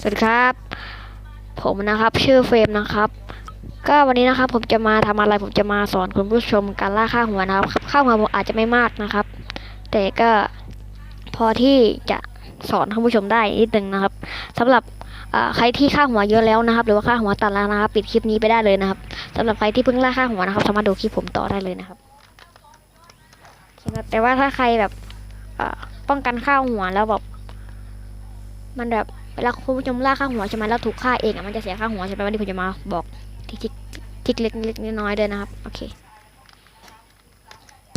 สวัสดีครับ ผมนะครับชื่อเฟรมนะครับ ก็วันนี้นะครับผมจะมาทำอะไรผมจะมาสอนคุณผู้ชมการล่าค่าหัวนะครับค่าหัวผมอาจจะไม่มากนะครับ แต่ก็พอที่จะสอนคุณผู้ชมได้นิดนึงนะครับสำหรับใครที่ค่าหัวเยอะแล้วนะครับ หรือว่าค่าหัวตัดแล้วนะครับ ปิดคลิปนี้ไปได้เลยนะครับสำหรับใครที่เพิ่งล่าค่าหัวนะครับ สามารถดูคลิปผมต่อได้เลยนะครับแต่ว่าถ้าใครแบบป้องกันค่าหัวแล้วแบบมันแบบ เวลาคุณผู้ชมล่าค่าหัวใช่ไหมแล้วถูกฆ่าเองอะมันจะเสียค่าหัวใช่ไหมวันนี้ผมจะมาบอกทิกทิกเล็กเล็กน้อยๆด้วยนะครับโอเค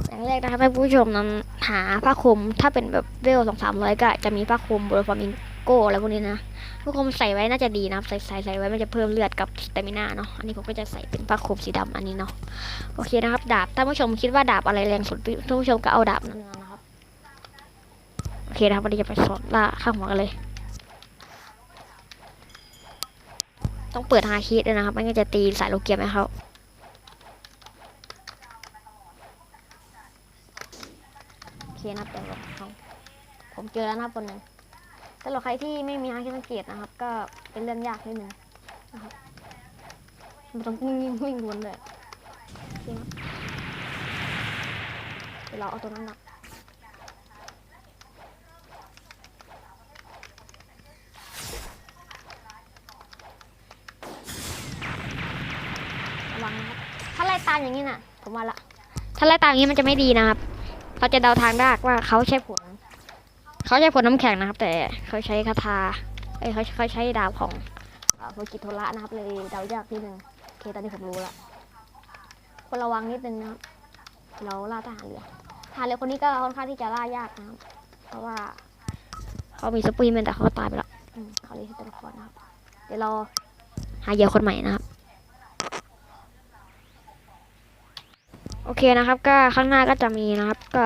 อย่างแรกนะครับให้ผู้ชมนั้นหาผ้าคลุมถ้าเป็นแบบเวลสองสามร้อยก็จะมีผ้าคลุมบริฟอร์มิงโก้อะไรพวกนี้นะผ้าคลุมใส่ไว้น่าจะดีนะครับใส่ใส่ใส่ไว้มันจะเพิ่มเลือดกับสเตมิน่าเนาะอันนี้ผมก็จะใส่เป็นผ้าคลุมสีดำอันนี้เนาะโอเคนะครับดาบถ้าผู้ชมคิดว่าดาบอะไรแรงสุดท่านผู้ชมก็เอาดาบนั้นนะครับโอเคนะครับวันนี้จะไปสอนล่าค่าหัวกันเลย ต้องเปิดฮาคิด้วยนะครับ ไม่งั้นจะตีสายโลเกียไหม่เข้าโอเคนะครับเดี๋ยวเราผมเจอแล้วนะครับคนหนึ่งสำหรับใครที่ไม่มีฮาคิสังเกตนะครับ ก็เป็นเรื่องยากนิดนึงนะครับมันต้องวิ่งวิ่งวิ่งวนเลยโอเคครับเดี๋ยวเราเอาตัวนั้นละังนะครับ ถ้าไล่ตามอย่างนี้น่ะ ผมว่าละ ถ้าไล่ตามอย่างนี้มันจะไม่ดีนะครับ เราจะเดาทางได้ว่าเขาใช้ผลเขาใช้ผลน้ำแข็งนะครับ แต่เขาใช้คาถาเอ้ยเขาเขาใช้ดาบของโฟกิโทระนะครับ เลยเดายากนิดนึงโอเคตอนนี้ผมรู้ละควระวังนิดนึงนะครับ เราล่าทหารเรือทหารเรือคนนี้ก็ค่อนข้างที่จะล่ายากนะครับ เพราะว่าเขามีสปรีแมนแต่เขาก็ตายไปแล้วเขาเลยตัวละครนะครับ เดี๋ยวเราหาเหยื่อคนใหม่นะครับ อเคนะครับ ก็ข้างหน้าก็จะมีนะครับ ก็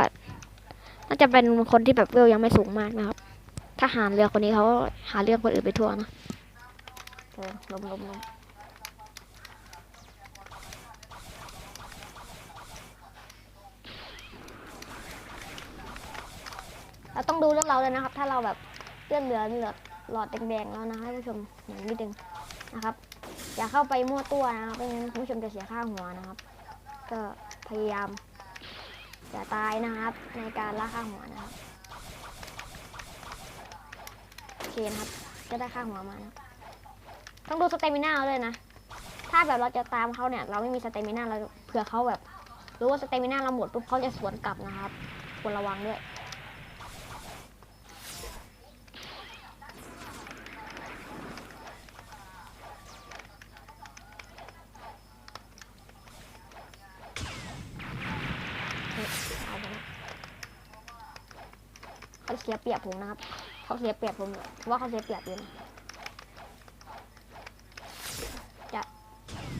น่าจะเป็นคนที่แบบเวลยังไม่สูงมากนะครับทหารเรือคนนี้เขาหาเรื่องคนอื่นไปทั่วนะเออลมลมลมเราต้องดูเรื่องเราเลยนะครับ ถ้าเราแบบเลื่อนเหลือเหลือหลอดแดงๆแล้วนะให้ผู้ชมอย่างนิดนึงนะครับ อย่าเข้าไปมั่วตัวนะครับไม่งั้นผู้ชมจะเสียค่าหัวนะครับ ก็ พยายามอย่าตายนะครับ ในการล่าค่าหัวนะครับโอเคนะครับก็ได้ค่าหัวมานะต้องดูสเตมิน่าเลยนะ ถ้าแบบเราจะตามเขาเนี่ย เราไม่มีสเตมิน่าเราเผื่อเขาแบบ รู้ว่าสเตมิน่าเราหมดปุ๊บเขาจะสวนกลับนะครับควรระวังด้วย เอาไปนะ เขาเสียเปรียบผมนะครับ เขาเสียเปรียบผมเลยว่าเขาเสียเปรียบอยู่นะจะ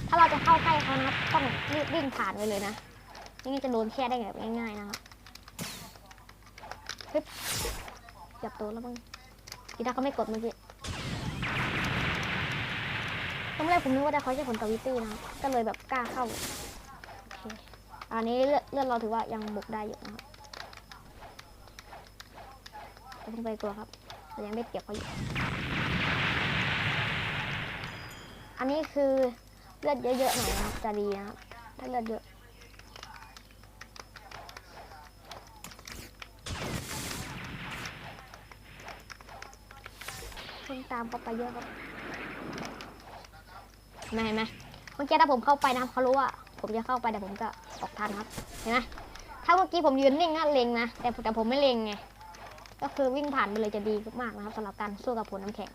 ถ้าเราจะเข้าใกล้เขานะครับต้องรีบวิ่งผ่านไปเลยนะไม่งั้นจะโดนแค่ได้แบบง่ายๆนะครับฮึบจับตัวแล้วมึงกีตาร์เขาไม่กดเมื่อกี้ตอนแรกผมนึกว่าได้เขาใช้ผลตวิตี้นะครับก็เลยแบบกล้าเข้าอันนี้เลือดเราถือว่ายังบุกได้อยู่นะครับ ไม่ต้องไปกลัวครับเรายังได้เปรียบเขาอยู่อันนี้คือเลือดเยอะๆหน่อยนะครับจะดีนะครับถ้าเลือดเยอะคนตามเขาไปเยอะครับเห็นไหมเห็นไหมเมื่อกี้ถ้าผมเข้าไปนะครับเขารู้ว่า ผมจะเข้าไปแต่ผมก็ออกทันครับ เห็นไหมถ้าเมื่อกี้ผมยืนนิ่งนะเล็งนะ แต่แต่ผมไม่เล็งไง ก็คือวิ่งผ่านไปเลยจะดีมากนะครับสำหรับการสู้กับผลน้ำแข็ง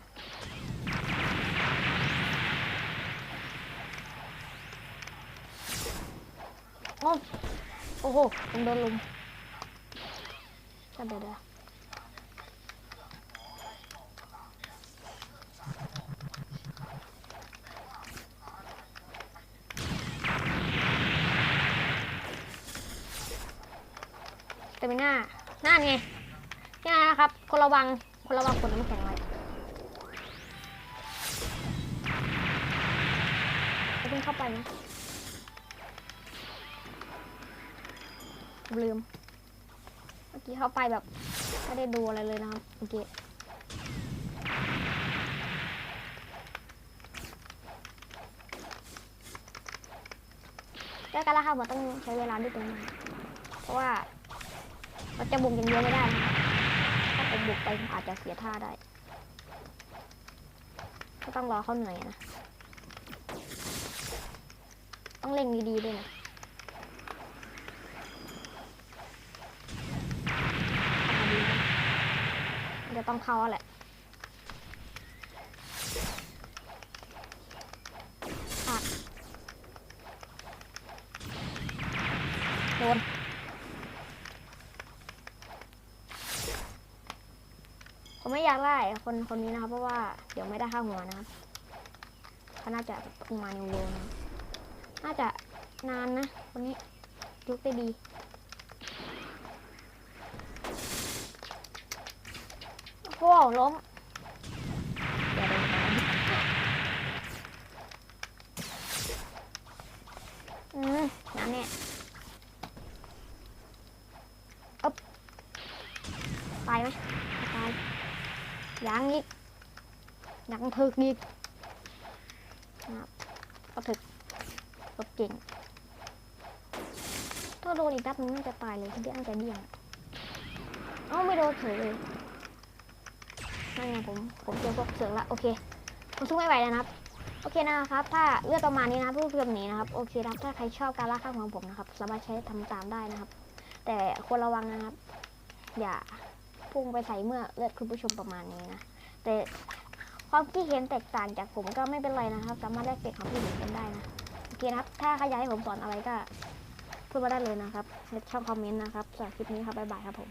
โอ้โอ้โหผมโดนลุมเดี๋ยวเดี๋ยวเตมิน่านั่นไง นี่นะครับ คนระวัง คนระวังคนน้ำแข็งไว้จะเพิ่เข้าไปนะ ลืม เมื่อกี้เข้าไปแบบไม่ได้ดูอะไรเลยนะครับโมื่อกี้ได้กันแล้วค่ะผมต้องใช้เวลาด้วยตัวเองเพราะว่าเราจะบุกอย่างเดียวไม่ได้ ผมบุกไปผมอาจจะเสียท่าได้ ก็ต้องรอเขาเหนื่อยนะ ต้องเล็งดีๆด้วยนะเดีนะมันจะต้องเข้าแหละโดน ผมไม่อยากไล่คนคนนี้นะครับ เพราะว่าเดี๋ยวไม่ได้ค่าหัวนะครับเขาน่าจะเพิ่งมานิวโรนะน่าจะนานนะคนนี้ยุกได้ดีโอ้โหล้มอย่าโดนนะอืมนั่นเนี่ยอ๊บตายไหมไม่ตาย ยังอีกังถึกอีกนะครับก็ถึกก็เก่ง ถ้าโดนอีกแป๊บนึงน่าจะตายเลยที่เดี้ยงจะเดี้ยงเอ้าไม่โดนเฉยเลยนั่นไงผมผมเจอพวกเสือกละโอเคผมสู้ไม่ไหวแล้วนะครับโอเคนะครับ ถ้าเลือดประมาณนี้นะผู้เพื่อนนี้นะครับ โอเคนะครับ ถ้าใครชอบการล่าข้างของผมนะครับ สามารถใช้ทำตามได้นะครับ แต่ควรระวังนะครับ อย่าพุ่งไปใส่เมื่อเลือดคุณผู้ชมประมาณนี้นะ แต่ ความคิดเห็นแตกต่างจากผมก็ไม่เป็นไรนะครับ สามารถแลกเปลี่ยนความคิดเห็นกันได้นะโอเคนะครับ ถ้าใครอยากให้ผมสอนอะไรก็พูดมาได้เลยนะครับในช่องคอมเมนต์นะครับสำหรับคลิปนี้ครับบ๊ายบายครับผม